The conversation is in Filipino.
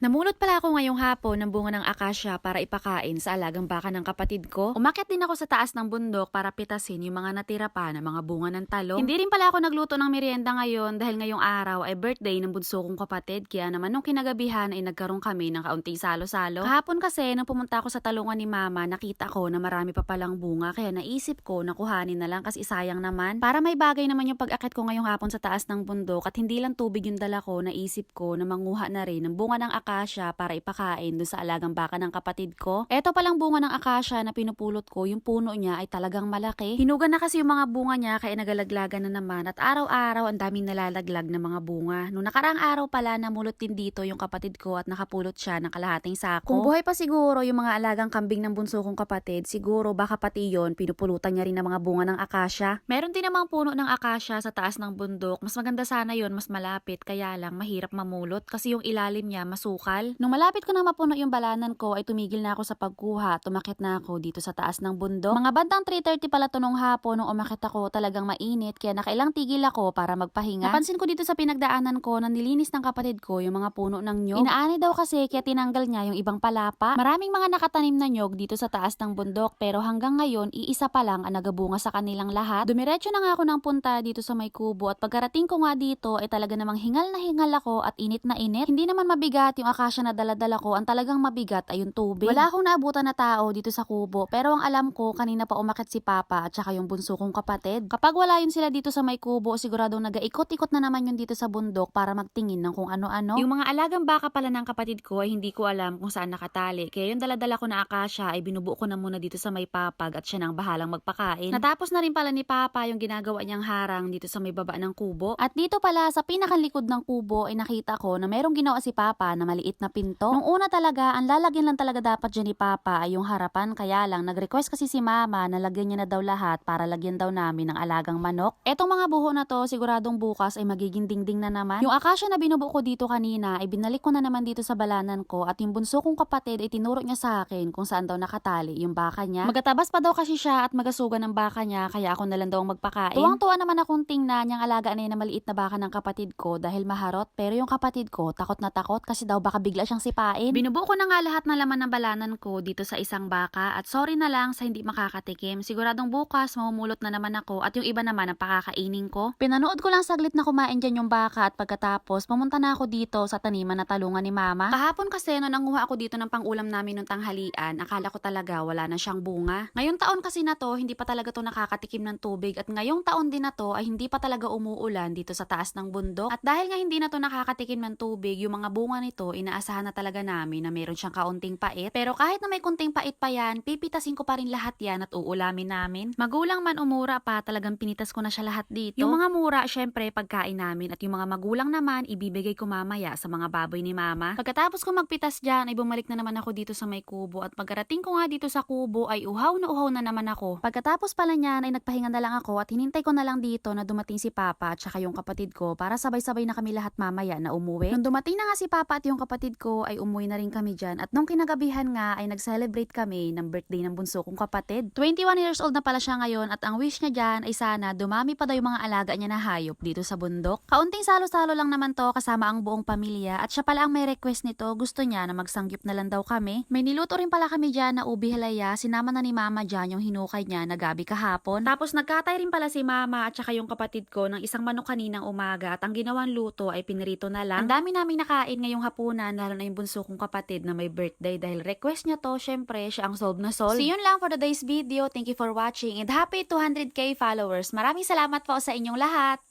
Namulot pala ako ngayong hapon ng bunga ng akasya para ipakain sa alagang baka ng kapatid ko. Umakyat din ako sa taas ng bundok para pitasin yung mga natira pa na mga bunga ng talong. Hindi rin pala ako nagluto ng merienda ngayon dahil ngayong araw ay birthday ng bunso kong kapatid. Kaya naman nung kinagabihan ay nagkaroon kami ng kaunting salo-salo. Kahapon kasi nung pumunta ako sa talungan ni mama, nakita ko na marami pa palang bunga kaya naisip ko na kuhanin na lang kasi sayang naman. Para may bagay naman yung pag-akit ko ngayong hapon sa taas ng bundok at hindi lang tubig yung dala ko, naisip ko na manguha na rin ng bunga ng akasya para ipakain doon sa alagang baka ng kapatid ko. Eto palang bunga ng akasya na pinupulot ko, yung puno niya ay talagang malaki. Hinugan na kasi yung mga bunga niya kaya nagalaglagan na naman at araw-araw ang daming nalalaglag na mga bunga. Nung nakaraang araw pala namulot din dito yung kapatid ko at nakapulot siya ng kalahating sako. Kung buhay pa siguro yung mga alagang kambing ng bunso kong kapatid, siguro baka pati yon pinupulutan niya rin ng mga bunga ng akasya. Meron din namang puno ng akasya sa taas ng bundok. Mas maganda sana yon mas malapit kaya lang mahirap mamulot kasi yung ilalim niya masukal. Nung malapit ko na mapuno yung balanan ko ay tumigil na ako sa pagkuha. Tumakit na ako dito sa taas ng bundok. Mga bandang 3.30 pala to nung hapon nung umakit ako talagang mainit kaya nakailang tigil ako para magpahinga. Napansin ko dito sa pinagdaanan ko na nilinis ng kapatid ko yung mga puno ng nyog. Inaani daw kasi kaya tinanggal niya yung ibang palapa. Maraming mga nakatanim na nyog dito sa taas ng bundok pero hanggang ngayon iisa pa lang ang nagabunga sa kanilang lahat. Dumiretso na nga ako ng punta dito sa may kubo at pagkarating ko nga dito ay talaga namang hingal na hingal ako at init na init. Hindi naman mabigat yung akasya na daladala ko. Ang talagang mabigat ay yung tubig. Wala akong naabutan na tao dito sa kubo pero ang alam ko kanina pa umakit si Papa at saka yung bunso kong kapatid. Kapag wala yun sila dito sa may kubo siguradong nagaikot-ikot na naman yun dito sa bundok para magtingin ng kung ano-ano. Yung mga alagang baka pala ng kapatid ko ay hindi ko alam kung saan nakatali. Kaya yung daladala ko na akasya ay binubuo ko na muna dito sa may papag at siya nang bahalang magpakain. Natapos na rin pala ni Papa yung ginagawa niyang harang dito sa may baba ng kubo. At dito pala sa pinakalikod ng kubo ay nakita ko na merong ginawa si Papa na maliit na pinto. Nung una talaga, ang lalagyan lang talaga dapat dyan ni Papa ay yung harapan. Kaya lang, nag-request kasi si Mama na lagyan niya na daw lahat para lagyan daw namin ng alagang manok. Etong mga buho na to, siguradong bukas ay magiging dingding na naman. Yung akasya na binubuo ko dito kanina ay binalik ko na naman dito sa balanan ko at yung bunso kong kapatid ay tinuro niya sa akin kung saan daw nakatali yung baka niya. Magatabas pa daw kasi siya at magasuga ng baka niya kaya ako na lang daw ang magpakain. Tuwang-tuwa naman akong tingnan yung alaga na yun na maliit na baka ng kapatid ko dahil maharot pero yung kapatid ko takot na takot kasi daw baka bigla siyang sipain. Binubuo ko na nga lahat ng laman ng balanan ko dito sa isang baka at sorry na lang sa hindi makakatikim. Siguradong bukas mamumulot na naman ako at yung iba naman ang pakakainin ko. Pinanood ko lang saglit na kumain dyan yung baka at pagkatapos pumunta na ako dito sa taniman na talungan ni mama. Kahapon kasi no nanguha ako dito ng pangulam namin nung tanghalian, akala ko talaga wala na siyang bunga. Ngayong taon kasi na to, hindi pa talaga to nakakatikim ng tubig at ngayong taon din na to ay hindi pa talaga umuulan dito sa taas ng bundok. At dahil nga hindi na to nakakatikim ng tubig, yung mga bunga nito, inaasahan na talaga namin na meron siyang kaunting pait. Pero kahit na may kunting pait pa yan, pipitasin ko pa rin lahat yan at uulamin namin. Magulang man umura pa, talagang pinitas ko na siya lahat dito. Yung mga mura, syempre, pagkain namin at yung mga magulang naman, ibibigay ko mamaya sa mga baboy ni mama. Pagkatapos ko magpitas dyan, ay bumalik na naman ako dito sa may kubo at pagkarating ko nga dito sa kubo ay uhaw na uhaw na naman ako. Pagkatapos pala niyan ay nagpahinga na lang ako at hinintay ko na lang dito na dumating si Papa at saka yung kapatid ko para sabay-sabay na kami lahat mamaya na umuwi. Nung dumating na nga si Papa at yung kapatid ko ay umuwi na rin kami dyan at nung kinagabihan nga ay nag-celebrate kami ng birthday ng bunso kong kapatid. 21 years old na pala siya ngayon at ang wish niya dyan ay sana dumami pa daw yung mga alaga niya na hayop dito sa bundok. Kaunting salo-salo lang naman to kasama ang buong pamilya at siya pala ang may request nito gusto niya na magsanggip na lang daw kami. May niluto rin pala kami dyan na ubi halaya sinama na ni mama dyan yung hinukay niya na gabi kahapon. Tapos nagkatay rin pala si mama at saka yung kapatid ko ng isang manok kaninang umaga at ang ginawang luto ay pinirito na lang. Ang dami naming nakain ngayong hapunan lalo na yung bunso kong kapatid na may birthday dahil request niya to syempre siya ang solve na solve. So yun lang for today's video. Thank you for watching and happy 200k followers. Maraming salamat po sa inyong lahat.